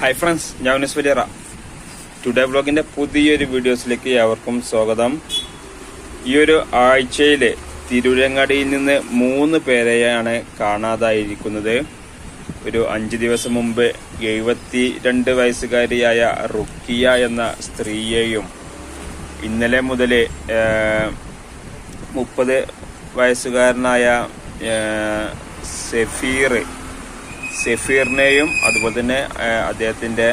Hi friends ഞാൻ ഉനസ് today ബ്ലോഗിന്റെ പുതിയൊരു വീഡിയോസിലേക്ക് ഏവർക്കും സ്വാഗതം. ഈ ഒരു ആഴ്ചയിൽ തിരൂരങ്ങാടിയിൽ നിന്ന് മൂന്ന് പേരെയാണ് കാണാതായിരിക്കുന്നത്. ഒരു അഞ്ച് ദിവസം മുമ്പ് എഴുപത്തി രണ്ട് വയസ്സുകാരിയായ റുക്കിയ എന്ന സ്ത്രീയെയും ഇന്നലെ മുതൽ മുപ്പത് വയസ്സുകാരനായ സഫീർ സെഫീറിനെയും അതുപോലെ തന്നെ അദ്ദേഹത്തിന്റെ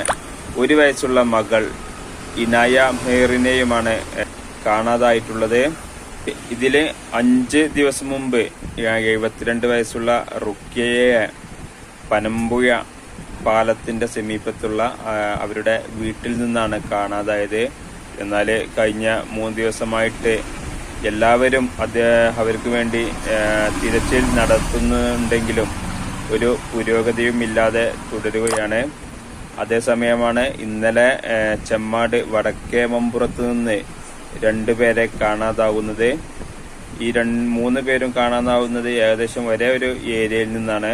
ഒരു വയസ്സുള്ള മകൾ ഇനായ മേറിനെയുമാണ് കാണാതായിട്ടുള്ളത്. ഇതിൽ അഞ്ച് ദിവസം മുമ്പ് എഴുപത്തിരണ്ട് വയസ്സുള്ള റുക്കിയയെ പനമ്പുഴ പാലത്തിന്റെ സമീപത്തുള്ള അവരുടെ വീട്ടിൽ നിന്നാണ് കാണാതായത്. എന്നാൽ കഴിഞ്ഞ മൂന്ന് ദിവസമായിട്ട് എല്ലാവരും അദ്ദേഹം അവർക്ക് വേണ്ടി തിരച്ചിൽ നടത്തുന്നുണ്ടെങ്കിലും ഒരു പുരോഗതിയും ഇല്ലാതെ തുടരുകയാണ് അതേസമയമാണ് ഇന്നലെ ചെമ്മാട് വടക്കേ മമ്പുറത്ത് നിന്ന് രണ്ടുപേരെ കാണാതാവുന്നത്. ഈ രണ്ട് മൂന്ന് പേരും കാണാനാവുന്നത് ഏകദേശം ഒരേ ഒരു ഏരിയയിൽ നിന്നാണ്.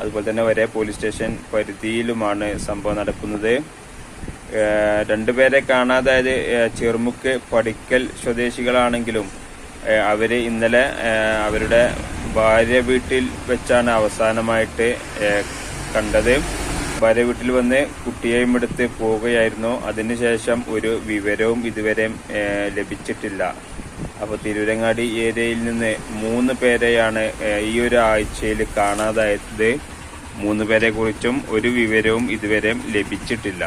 അതുപോലെ തന്നെ ഒരേ പോലീസ് സ്റ്റേഷൻ പരിധിയിലുമാണ് സംഭവം നടക്കുന്നത്. രണ്ടുപേരെ കാണാതായത് ചെറുമുക്ക് പടിക്കൽ സ്വദേശികളാണെങ്കിലും അവർ ഇന്നലെ അവരുടെ ഭാര്യ വീട്ടിൽ വെച്ചാണ് അവസാനമായിട്ട് കണ്ടത്. ഭാര്യ വീട്ടിൽ വന്ന് കുട്ടിയെയും എടുത്ത് പോവുകയായിരുന്നു. അതിനുശേഷം ഒരു വിവരവും ഇതുവരെ ലഭിച്ചിട്ടില്ല. അപ്പോൾ തിരൂരങ്ങാടി ഏരിയയിൽ നിന്ന് മൂന്ന് പേരെയാണ് ഈ ഒരു ആഴ്ചയിൽ കാണാതായത്. മൂന്ന് പേരെ കുറിച്ചും ഒരു വിവരവും ഇതുവരെ ലഭിച്ചിട്ടില്ല.